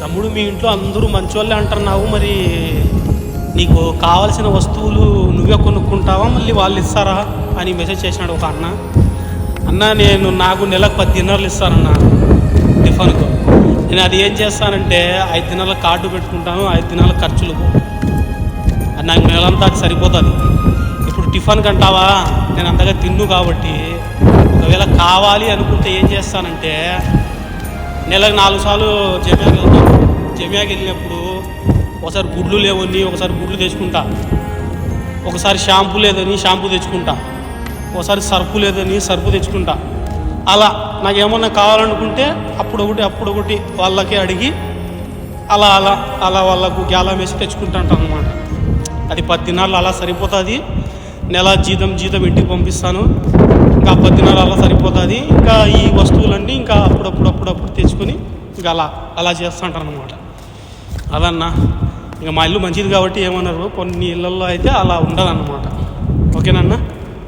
తమ్ముడు మీ ఇంట్లో అందరూ మంచోళ్ళే అంటున్నావు మరి నీకు కావాల్సిన వస్తువులు నువ్వే కొనుక్కుంటావా మళ్ళీ వాళ్ళు ఇస్తారా అని మెసేజ్ చేసినాడు ఒక అన్న. అన్న నేను నాకు నెలకు పది దినాలు ఇస్తానన్న టిఫన్కు. నేను అది ఏం చేస్తానంటే ఐదు దినాల కార్డు పెట్టుకుంటాను ఐదు దినాల ఖర్చులు అది నాకు నెలంతా సరిపోతుంది. ఇప్పుడు టిఫన్ కంటావా? నేను అంతగా తిన్ను కాబట్టి ఒకవేళ కావాలి అనుకుంటే ఏం చేస్తానంటే నెలకు నాలుగు సార్లు జమ్యాకి వెళ్తాను జమ్యాకి వెళ్ళినప్పుడు ఒకసారి గుడ్లు లేవని ఒకసారి గుడ్లు తెచ్చుకుంటా. ఒకసారి షాంపూ లేదని షాంపూ తెచ్చుకుంటా. ఒకసారి సర్పు లేదని సర్పు తెచ్చుకుంటా. అలా నాకు ఏమన్నా కావాలనుకుంటే అప్పుడు ఒకటి అప్పుడు ఒకటి వాళ్ళకి అడిగి అలా అలా అలా వాళ్ళకు గ్యాలం వేసి తెచ్చుకుంటా అనమాట అది పది దినాల్లో అలా సరిపోతుంది. నెల జీతం జీతం ఇంటికి పంపిస్తాను. ఇంకా పది అలా సరిపోతుంది. ఇంకా ఈ వస్తువులన్నీ ఇంకా అప్పుడప్పుడు అప్పుడప్పుడు తెచ్చుకొని ఇంకా అలా అలా చేస్తుంటాను అనమాట అదన్నా ఇంకా మా ఇల్లు మంచిది కాబట్టి ఏమన్నారు కొన్ని ఇళ్ళల్లో అయితే అలా ఉండదన్నమాట. ఓకేనన్నా